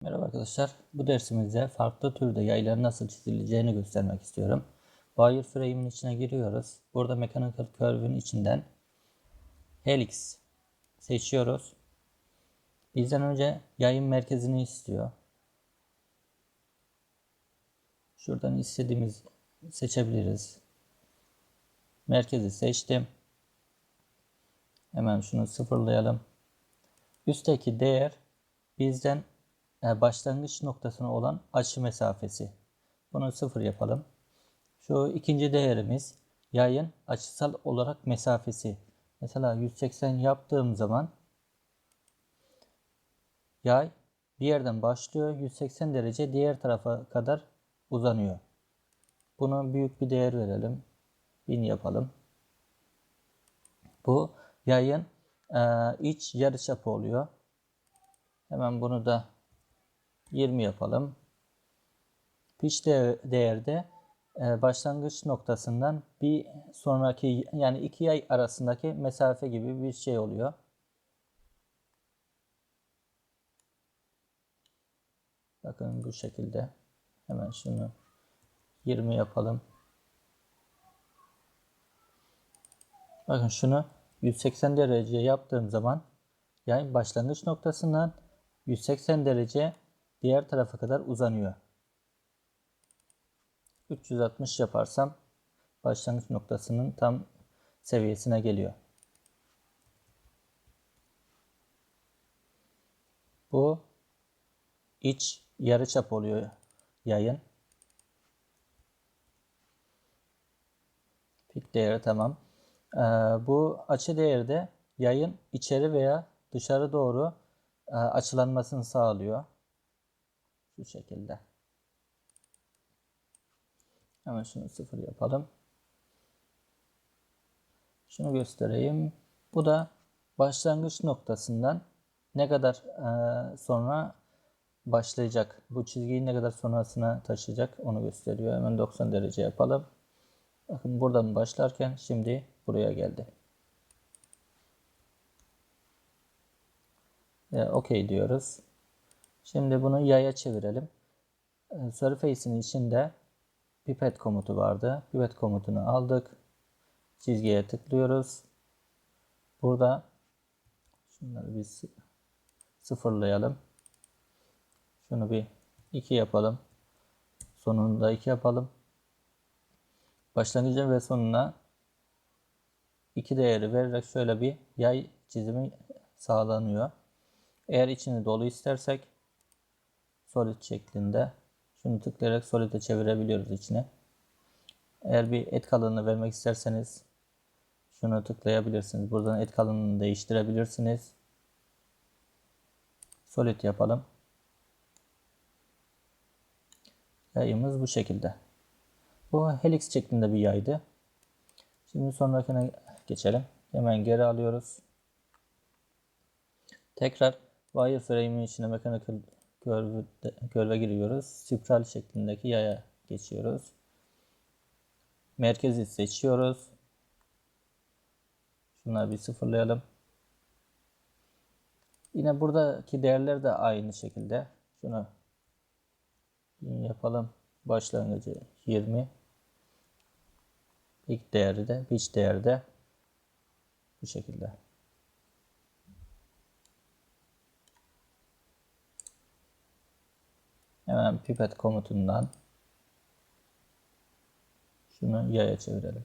Merhaba arkadaşlar. Bu dersimizde farklı türde yayların nasıl çizileceğini göstermek istiyorum. Wireframe'in içine giriyoruz. Burada Mechanical Curve'ün içinden Helix seçiyoruz. Bizden önce yayın merkezini istiyor. Şuradan istediğimiz seçebiliriz. Merkezi seçtim. Hemen şunu sıfırlayalım. Üstteki değer bizden başlangıç noktasına olan açı mesafesi. Bunu sıfır yapalım. Şu ikinci değerimiz yayın açısal olarak mesafesi. Mesela 180 yaptığım zaman yay bir yerden başlıyor 180 derece diğer tarafa kadar uzanıyor. Buna büyük bir değer verelim. 1000 yapalım. Bu yayın e, iç yarıçapı oluyor. Hemen bunu da 20 yapalım. Pitch değerde e, başlangıç noktasından bir sonraki yani iki yay arasındaki mesafe gibi bir şey oluyor. Bakın bu şekilde. Hemen şunu 20 yapalım. Bakın şunu 180 derece yaptığım zaman yani başlangıç noktasından 180 derece diğer tarafa kadar uzanıyor. 360 yaparsam başlangıç noktasının tam seviyesine geliyor. Bu iç yarıçap oluyor yayın. Pik değeri tamam. Ee, bu açı değeri de yayın içeri veya dışarı doğru e, açılanmasını sağlıyor. Şu şekilde. Hemen şunu sıfır yapalım. Şunu göstereyim. Bu da başlangıç noktasından ne kadar e, sonra başlayacak. Bu çizgiyi ne kadar sonrasına taşıyacak onu gösteriyor. Hemen 90 derece yapalım. Bakın buradan başlarken şimdi buraya geldi. E, OK diyoruz. Şimdi bunu yaya çevirelim. E, Surface'in içinde pipet komutu vardı. Pipet komutunu aldık. Çizgiye tıklıyoruz. Burada şunları bir sıfırlayalım. Şunu bir 2 yapalım. Sonunda 2 yapalım. Başlangıcı ve sonuna iki değeri vererek şöyle bir yay çizimi sağlanıyor. Eğer içini dolu istersek solid şeklinde şunu tıklayarak solid'e çevirebiliyoruz içine. Eğer bir et kalınlığı vermek isterseniz şunu tıklayabilirsiniz. Buradan et kalınlığını değiştirebilirsiniz. Solid yapalım. Yayımız bu şekilde. Bu helix şeklinde bir yaydı. Şimdi sonrakine geçelim. Hemen geri alıyoruz. Tekrar wireframe'in içine mechanical curve'e giriyoruz. Spiral şeklindeki yaya geçiyoruz. Merkezi seçiyoruz. Şunları bir sıfırlayalım. Yine buradaki değerler de aynı şekilde. Şunu yapalım. Başlangıcı 20. İlk değeri de, pitch değeri de bu şekilde. Hemen pipet komutundan şunu yaya çevirelim.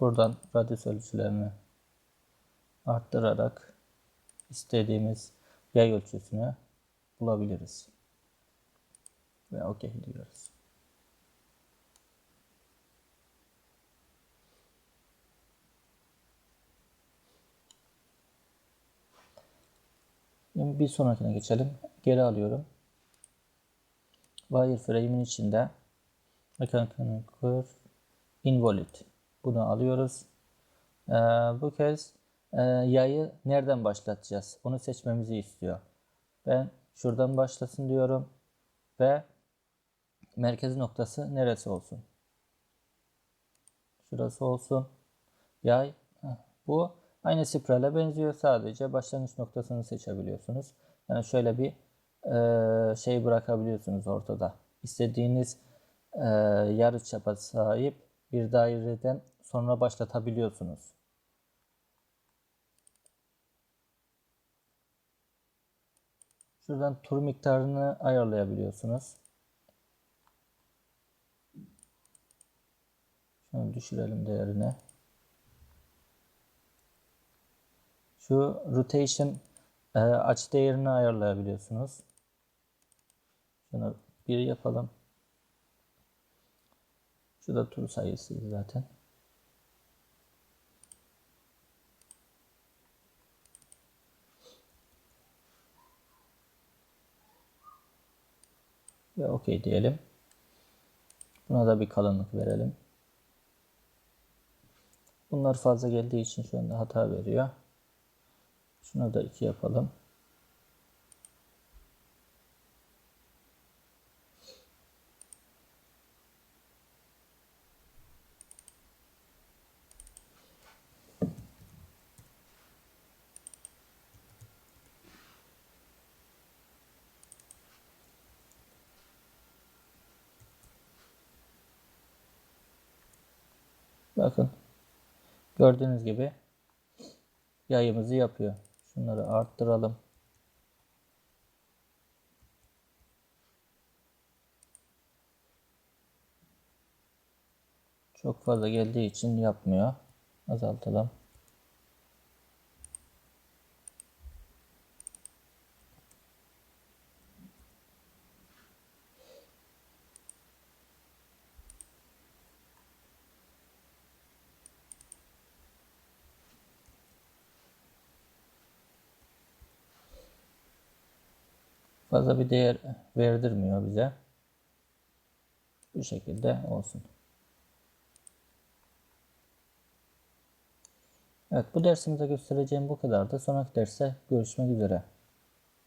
Buradan radyus ölçülerini arttırarak istediğimiz yay ölçüsünü bulabiliriz. Ve OK diyoruz. Şimdi bir sonrakine geçelim. Geri alıyorum wireframe'in içinde mechanical curve invalid bunu alıyoruz. Ee, bu kez e, yayı nereden başlatacağız? Onu seçmemizi istiyor. Ben şuradan başlasın diyorum ve merkez noktası neresi olsun? Şurası olsun. Yay bu aynı spirale benziyor. Sadece başlangıç noktasını seçebiliyorsunuz. Yani şöyle bir şey bırakabiliyorsunuz ortada. İstediğiniz e, yarıçapa sahip bir daireden sonra başlatabiliyorsunuz. Şuradan tur miktarını ayarlayabiliyorsunuz. Şunu düşürelim değerine. Şu rotation e, açı değerini ayarlayabiliyorsunuz. Şunu bir yapalım. Şu da tur sayısıydı zaten. Ve okey diyelim. Buna da bir kalınlık verelim. Bunlar fazla geldiği için şu anda hata veriyor. Şuna da 2 yapalım. Bakın. Gördüğünüz gibi yayımızı yapıyor. Şunları arttıralım. Çok fazla geldiği için yapmıyor. Azaltalım. Fazla bir değer verdirmiyor bize. Bu şekilde olsun. Evet bu dersimizde göstereceğim bu kadardı. Sonraki derste görüşmek üzere.